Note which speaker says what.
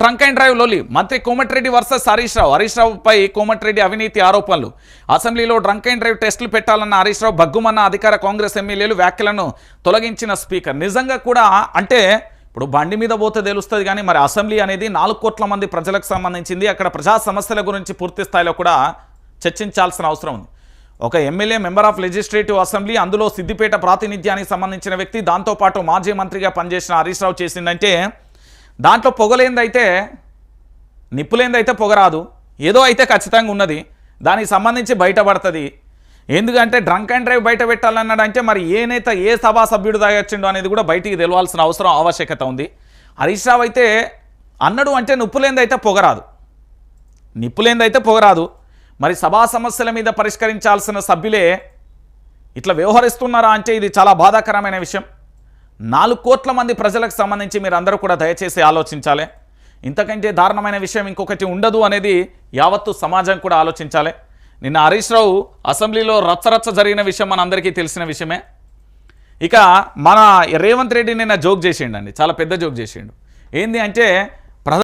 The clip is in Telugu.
Speaker 1: డ్రంక్ అండ్ డ్రైవ్ లోలి. మంత్రి కోమటిరెడ్డి వర్సెస్ హరీష్ రావు. హరీష్ రావుపై కోమటిరెడ్డి అవినీతి ఆరోపణలు. అసెంబ్లీలో డ్రంక్ అండ్ డ్రైవ్ టెస్టులు పెట్టాలన్న హరీష్ రావు భగ్గుమన్న అధికార కాంగ్రెస్ ఎమ్మెల్యేలు వ్యాఖ్యలను తొలగించిన స్పీకర్. నిజంగా కూడా అంటే ఇప్పుడు బండి మీద పోతే తెలుస్తుంది కానీ మరి అసెంబ్లీ అనేది నాలుగు కోట్ల మంది ప్రజలకు సంబంధించింది. అక్కడ ప్రజా సమస్యల గురించి పూర్తి స్థాయిలో కూడా చర్చించాల్సిన అవసరం ఉంది. ఒక MLA member of legislative assembly అందులో సిద్దిపేట ప్రాతినిధ్యానికి సంబంధించిన వ్యక్తి దాంతోపాటు మాజీ మంత్రిగా పనిచేసిన హరీష్ రావు చేసిందంటే దాంట్లో పొగలేందైతే నిప్పులేందైతే పొగరాదు. ఏదో అయితే ఖచ్చితంగా ఉన్నది. దానికి సంబంధించి బయటపడుతుంది. ఎందుకంటే డ్రంక్ అండ్ డ్రైవ్ బయట పెట్టాలన్నాడంటే మరి ఏ నేత ఏ సభా సభ్యుడు తాగొచ్చిండో అనేది కూడా బయటికి తెలవాల్సిన అవసరం ఆవశ్యకత ఉంది. హరీష్ రావు అయితే అన్నడు అంటే నిప్పులేందైతే పొగరాదు. నిప్పులేందైతే పొగరాదు. మరి సభా సమస్యల మీద పరిష్కరించాల్సిన సభ్యులే ఇట్లా వ్యవహరిస్తున్నారా అంటే ఇది చాలా బాధాకరమైన విషయం. నాలుగు కోట్ల మంది ప్రజలకు సంబంధించి మీరు అందరూ కూడా దయచేసి ఆలోచించాలి. ఇంతకంటే దారుణమైన విషయం ఇంకొకటి ఉండదు అనేది యావత్తు సమాజం కూడా ఆలోచించాలి. నిన్న హరీష్ రావు అసెంబ్లీలో రచ్చరచ్చ జరిగిన విషయం మన అందరికీ తెలిసిన విషయమే. ఇక మన రేవంత్ రెడ్డి నిన్న జోక్ చేసిండండి చాలా పెద్ద జోక్ చేసిండు. ఏంది అంటే